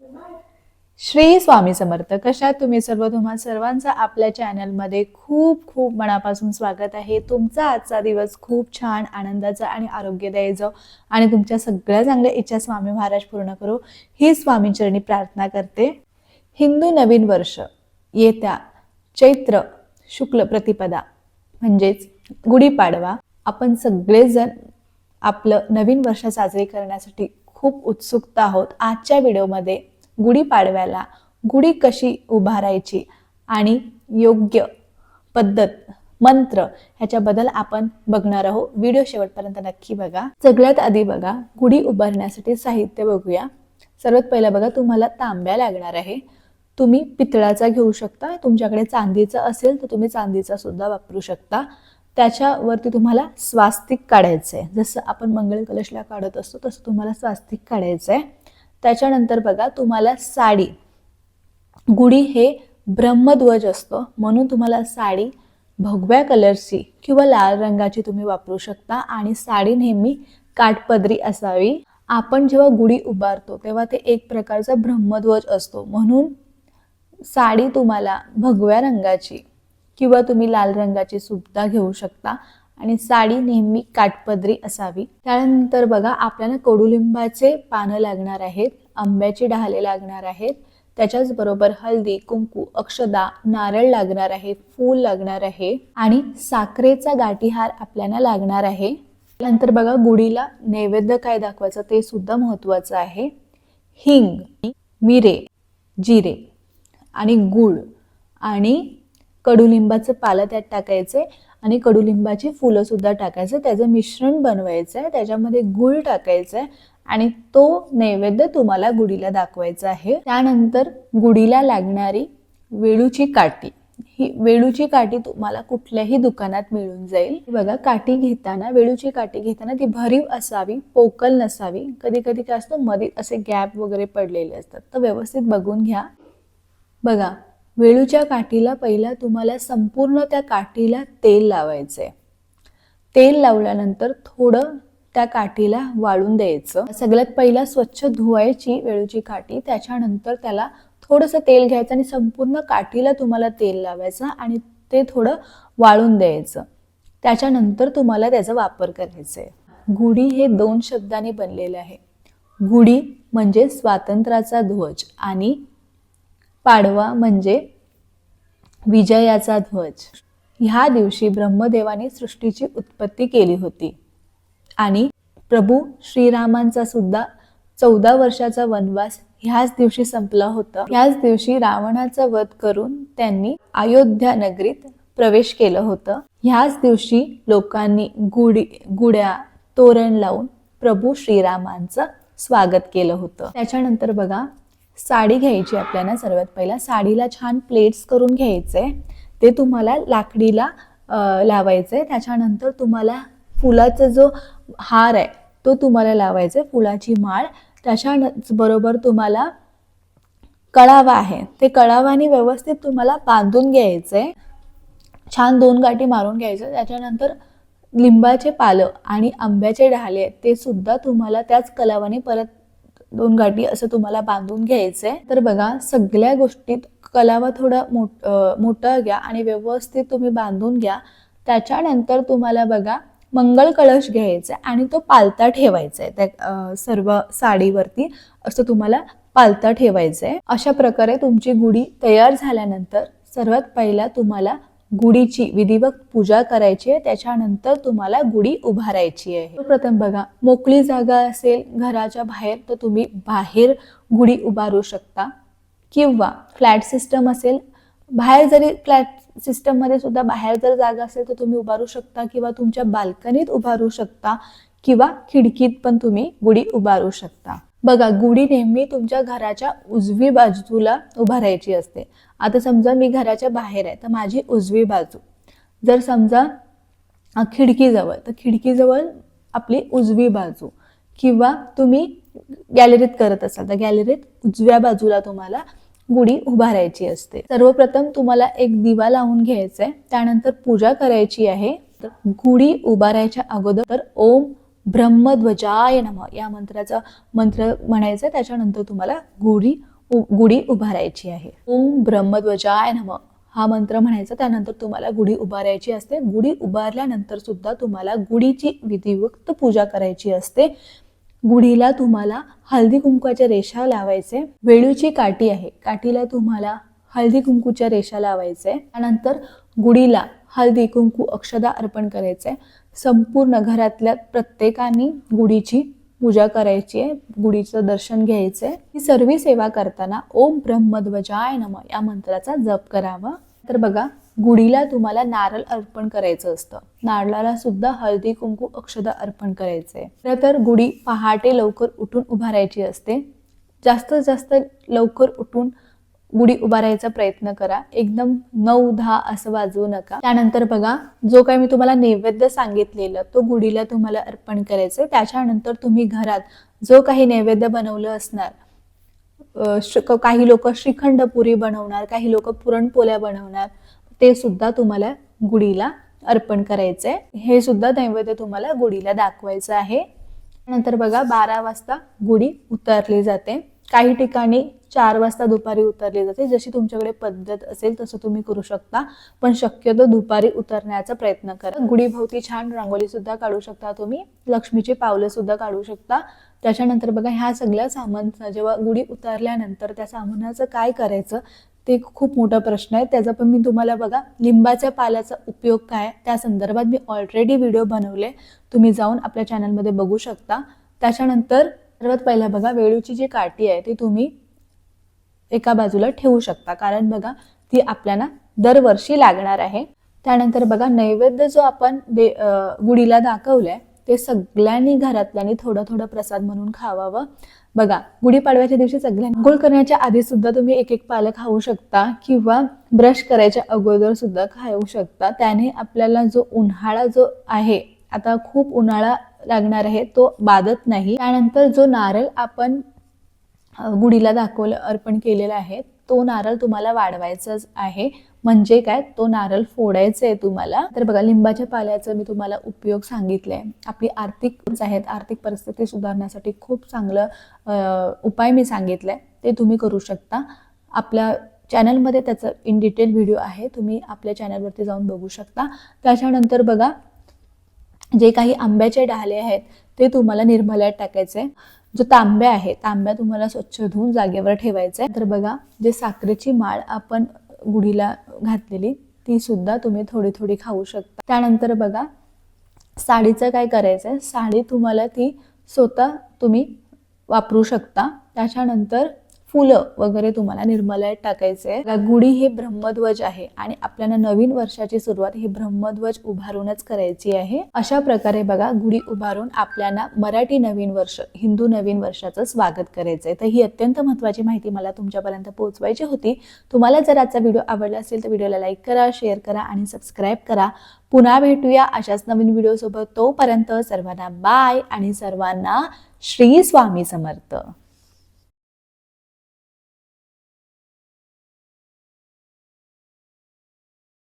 श्री स्वामी समर्थ कशात तुम्ही सर्व? तुम्हा सर्वांचं आपल्या चॅनलमध्ये खूप खूप मनापासून स्वागत आहे. तुमचा आजचा दिवस खूप छान आनंदाचा आणि आरोग्यदायी जाऊ आणि तुमच्या सगळ्या चांगल्या इच्छा स्वामी महाराज पूर्ण करू. ही स्वामीचरणी प्रार्थना करते. हिंदू नवीन वर्ष येत्या चैत्र शुक्ल प्रतिपदा म्हणजेच गुढीपाडवा. आपण सगळेजण आपलं नवीन वर्ष साजरे करण्यासाठी खूप उत्सुकता आहोत आजच्या व्हिडिओमध्ये गुढीपाडव्याला गुढी कशी उभारायची आणि योग्य पद्धत मंत्र ह्याच्याबद्दल आपण बघणार आहोत. व्हिडिओ शेवटपर्यंत नक्की बघा. सगळ्यात आधी बघा गुढी उभारण्यासाठी साहित्य बघूया. सर्वात पहिलं बघा तुम्हाला तांब्या लागणार आहे. तुम्ही पितळाचा घेऊ शकता तुमच्याकडे चांदीचा असेल तर तुम्ही चांदीचा सुद्धा वापरू शकता. त्याच्यावरती तुम्हाला स्वास्तिक काढायचं आहे जसं आपण मंगळ कलशला काढत असतो तसं तुम्हाला स्वास्तिक काढायचं आहे त्याच्यानंतर बघा तुम्हाला साडी. गुढी हे ब्रह्मध्वज असतो. म्हणून तुम्हाला साडी भगव्या कलरची किंवा लाल रंगाची तुम्ही वापरू शकता आणि साडी नेहमी काठपदरी असावी. आपण जेव्हा गुढी उभारतो तेव्हा ते एक प्रकारचा ब्रह्मध्वज असतो. म्हणून साडी तुम्हाला भगव्या रंगाची किंवा तुम्ही लाल रंगाची सुद्धा घेऊ शकता. आणि साडी नेहमी काटपदरी असावी. त्यानंतर बघा आपल्याला कडुलिंबाचे पानं लागणार आहेत आंब्याची डहाले लागणार आहेत. त्याच्याचबरोबर हल्दी हळदी कुंकू अक्षदा नारळ लागणार आहे फूल लागणार आहे. आणि साखरेचा गाठीहार आपल्याला लागणार आहे. त्यानंतर बघा गुढीला नैवेद्य काय दाखवायचं ते सुद्धा महत्वाचं आहे. हिंग मिरे जिरे आणि गूळ आणि कडुलिंबाचं पालं त्यात टाकायचे आणि कडुलिंबाची फुलं सुद्धा टाकायचं त्याचं मिश्रण बनवायचं आहे त्याच्यामध्ये गूळ टाकायचं आहे आणि तो नैवेद्य तुम्हाला गुढीला दाखवायचा आहे. त्यानंतर गुढीला लागणारी वेळूची काठी. ही वेळूची काठी तुम्हाला कुठल्याही दुकानात मिळून जाईल. बघा काठी घेताना वेळूची काठी घेताना ती भरीव असावी पोकल नसावी. कधी कधी काय असतो मध्ये असे गॅप वगैरे पडलेले असतात. तर व्यवस्थित बघून घ्या. बघा वेळूच्या काठीला पहिला तुम्हाला संपूर्ण त्या काठीला तेल लावायचं आहे तेल लावल्यानंतर थोडं त्या काठीला वाळून द्यायचं. सगळ्यात पहिला स्वच्छ धुवायची वेळूची काठी त्याच्यानंतर त्याला थोडंसं तेल घ्यायचं आणि संपूर्ण काठीला तुम्हाला तेल लावायचं आणि ते थोडं वाळून द्यायचं. त्याच्यानंतर तुम्हाला त्याचा वापर करायचा आहे गुढी हे दोन शब्दांनी बनलेलं आहे. गुढी म्हणजे स्वातंत्र्याचा ध्वज आणि पाडवा म्हणजे विजयाचा ध्वज. ह्या दिवशी ब्रह्मदेवाने सृष्टीची उत्पत्ती केली होती. आणि प्रभू श्रीरामांचा सुद्धा चौदा वर्षाचा वनवास ह्याच दिवशी संपला होता. ह्याच दिवशी रावणाचा वध करून त्यांनी अयोध्या नगरीत प्रवेश केलं होतं. ह्याच दिवशी लोकांनी गुढी गुड्या तोरण लावून प्रभू श्रीरामांचं स्वागत केलं होतं. त्याच्यानंतर बघा साडी घ्यायची आपल्याला सर्वात पहिला. साडीला छान प्लेट्स करून घ्यायचे. ते तुम्हाला लाकडीला लावायचे लावायचं. आहे त्याच्यानंतर तुम्हाला फुलाचा जो हार आहे तो तुम्हाला लावायचा आहे. फुलाची माळ. त्याच्या बरोबर तुम्हाला कळावा आहे. ते कळावाने व्यवस्थित तुम्हाला बांधून घ्यायचं. आहे छान दोन गाठी मारून घ्यायचं. त्याच्यानंतर लिंबाचे पालं आणि आंब्याचे डहाले ते सुद्धा तुम्हाला त्याच कलावाने परत दोन गाठी असं तुम्हाला बांधून घ्यायचंय. तर बघा सगळ्या गोष्टीत कलावा थोडा मोठ मोठं घ्या आणि व्यवस्थित तुम्ही बांधून घ्या. त्याच्यानंतर तुम्हाला बघा मंगळ कळश घ्यायचा आहे आणि तो पालता ठेवायचा आहे त्या सर्व साडीवरती असं तुम्हाला पालता ठेवायचं आहे अशा प्रकारे तुमची गुढी तयार झाल्यानंतर सर्वात पहिला तुम्हाला गुढीची विधिवत पूजा करायची आहे त्याच्यानंतर तुम्हाला गुढी उभारायची आहे. प्रथम बघा मोकळी जागा असेल घराच्या बाहेर तर तुम्ही बाहेर गुढी उभारू शकता. किंवा फ्लॅट सिस्टम असेल बाहेर जरी फ्लॅट सिस्टममध्ये सुद्धा बाहेर जर जागा असेल तर तुम्ही उभारू शकता किंवा तुमच्या बाल्कनीत उभारू शकता किंवा खिडकीत पण तुम्ही गुढी उभारू शकता. बघा गुढी नेहमी तुमच्या घराच्या उजवी बाजूला उभारायची असते. आता समजा मी घराच्या बाहेर आहे तर माझी उजवी बाजू. जर समजा खिडकीजवळ तर खिडकीजवळ आपली उजवी बाजू. किंवा तुम्ही गॅलरीत करत असाल तर गॅलरीत उजव्या बाजूला तुम्हाला गुढी उभारायची असते. सर्वप्रथम तुम्हाला एक दिवा लावून घ्यायचा आहे त्यानंतर पूजा करायची आहे. तर गुढी उभारायच्या अगोदर तर ओम ब्रह्मध्वजाय नम. या मंत्राचा मंत्र म्हणायचा आहे. त्याच्यानंतर तुम्हाला गुढी उ- गुढी उभारायची आहे. ओम ब्रह्मध्वजाय नम. हा मंत्र म्हणायचा त्यानंतर तुम्हाला गुढी उभारायची असते. गुढी उभारल्यानंतर सुद्धा तुम्हाला गुढीची विधिवक्त पूजा करायची असते. गुढीला तुम्हाला हळदी कुंकवाच्या रेषा लावायचे. वेळूची काठी आहे काठीला तुम्हाला हळदी कुंकूच्या रेषा लावायचे. त्यानंतर गुढीला हळदी कुंकू अक्षदा अर्पण करायचे. संपूर्ण घरातल्या प्रत्येकाने गुढीची पूजा करायची आहे गुढीचं दर्शन घ्यायचं आहे. ही सर्व सेवा करताना ओम ब्रह्मध्वजाय नम या मंत्राचा जप करावा. तर बघा गुढीला तुम्हाला नारळ अर्पण करायचं असतं. नारळाला सुद्धा हळदी कुंकू अक्षदा अर्पण करायचं खरं तर गुढी पहाटे लवकर उठून उभारायची असते. जास्तीत जास्त लवकर उठून गुढी उभारायचा प्रयत्न करा. एकदम नऊ दहा असं वाजवू नका. त्यानंतर बघा जो काही मी तुम्हाला नैवेद्य सांगितलेलं तो गुढीला तुम्हाला अर्पण करायचं त्याच्यानंतर तुम्ही घरात जो काही नैवेद्य बनवलं असणार काही लोक श्रीखंड पुरी बनवणार काही लोक पुरणपोळ्या बनवणार ते सुद्धा तुम्हाला गुढीला अर्पण करायचंय. हे सुद्धा नैवेद्य तुम्हाला गुढीला दाखवायचं आहे. नंतर बघा बारा वाजता गुढी उतरली जाते. काही ठिकाणी चार वाजता दुपारी उतरली जाते. जशी तुमच्याकडे पद्धत असेल तसं तुम्ही करू शकता. पण शक्यतो दुपारी उतरण्याचा प्रयत्न करा. गुढीभोवती छान रांगोळी सुद्धा काढू शकता तुम्ही. लक्ष्मीची पावलं सुद्धा काढू शकता. त्याच्यानंतर बघा ह्या सगळ्या सामान जेव्हा गुढी उतरल्यानंतर त्या सामानाचं काय करायचं ते खूप मोठा प्रश्न आहे. त्याचा पण मी तुम्हाला बघा लिंबाच्या पाल्याचा उपयोग काय त्या संदर्भात मी ऑलरेडी व्हिडिओ बनवले. तुम्ही जाऊन आपल्या चॅनलमध्ये बघू शकता. त्याच्यानंतर सर्वात पहिला बघा वेळूची जी काठी आहे ती तुम्ही एका बाजूला ठेवू शकता. कारण बघा ती आपल्याला दरवर्षी लागणार आहे. त्यानंतर बघा नैवेद्य जो आपण दे गुढीला गुढीला दाखवलाय ते सगळ्यांनी घरातल्यानी थोडं थोडं प्रसाद म्हणून खावावं. बघा गुढीपाडव्याच्या दिवशी सगळ्यांनी आंघोळ करण्याच्या आधी सुद्धा तुम्ही एक एक पालक खाऊ शकता किंवा ब्रश करायच्या अगोदर सुद्धा खाऊ शकता. त्याने आपल्याला जो उन्हाळा जो आहे आता खूप उन्हाळा लागणार आहे तो बाधत नाही. त्यानंतर जो नारळ आपण गुढीला दाखवलं अर्पण केलेला आहे तो नारळ तुम्हाला वाढवायचाच आहे. म्हणजे काय? तो नारळ फोडायचा आहे तुम्हाला. तर बघा लिंबाच्या पाल्याचा मी तुम्हाला उपयोग सांगितलाय. आपली आर्थिक आहेत आर्थिक परिस्थिती सुधारण्यासाठी खूप चांगलं उपाय मी सांगितलाय. ते तुम्ही करू शकता. आपल्या चॅनलमध्ये त्याचं इन डिटेल व्हिडिओ आहे तुम्ही आपल्या चॅनलवरती जाऊन बघू शकता. त्याच्यानंतर बघा जे काही आंब्याचे डहाले आहेत ते तुम्हाला निर्मल्यात टाकायचे जो तांब्या आहे तांब्या तुम्हाला स्वच्छ धुवून जागेवर ठेवायचा आहे तर बघा जे साखरेची माळ आपण गुढीला घातलेली ती सुद्धा तुम्ही थोडी थोडी खाऊ शकता. त्यानंतर बघा साडीचं काय करायचं आहे साडी तुम्हाला ती स्वतः तुम्ही वापरू शकता. त्याच्यानंतर फुलं वगैरे तुम्हाला निर्मलात टाकायचे गुढी हे ब्रह्मध्वज आहे आणि आपल्याला नवीन वर्षाची सुरुवात ही ब्रह्मध्वज उभारूनच करायची आहे. अशा प्रकारे बघा गुढी उभारून आपल्याला मराठी नवीन वर्ष हिंदू नवीन वर्षाचं स्वागत करायचंय. तर ही अत्यंत महत्वाची माहिती मला तुमच्यापर्यंत पोहोचवायची होती. तुम्हाला जर आजचा व्हिडिओ आवडला असेल तर व्हिडिओला लाईक करा शेअर करा आणि सबस्क्राईब करा. पुन्हा भेटूया अशाच नवीन व्हिडिओसोबत. तोपर्यंत सर्वांना बाय आणि सर्वांना श्री स्वामी समर्थ.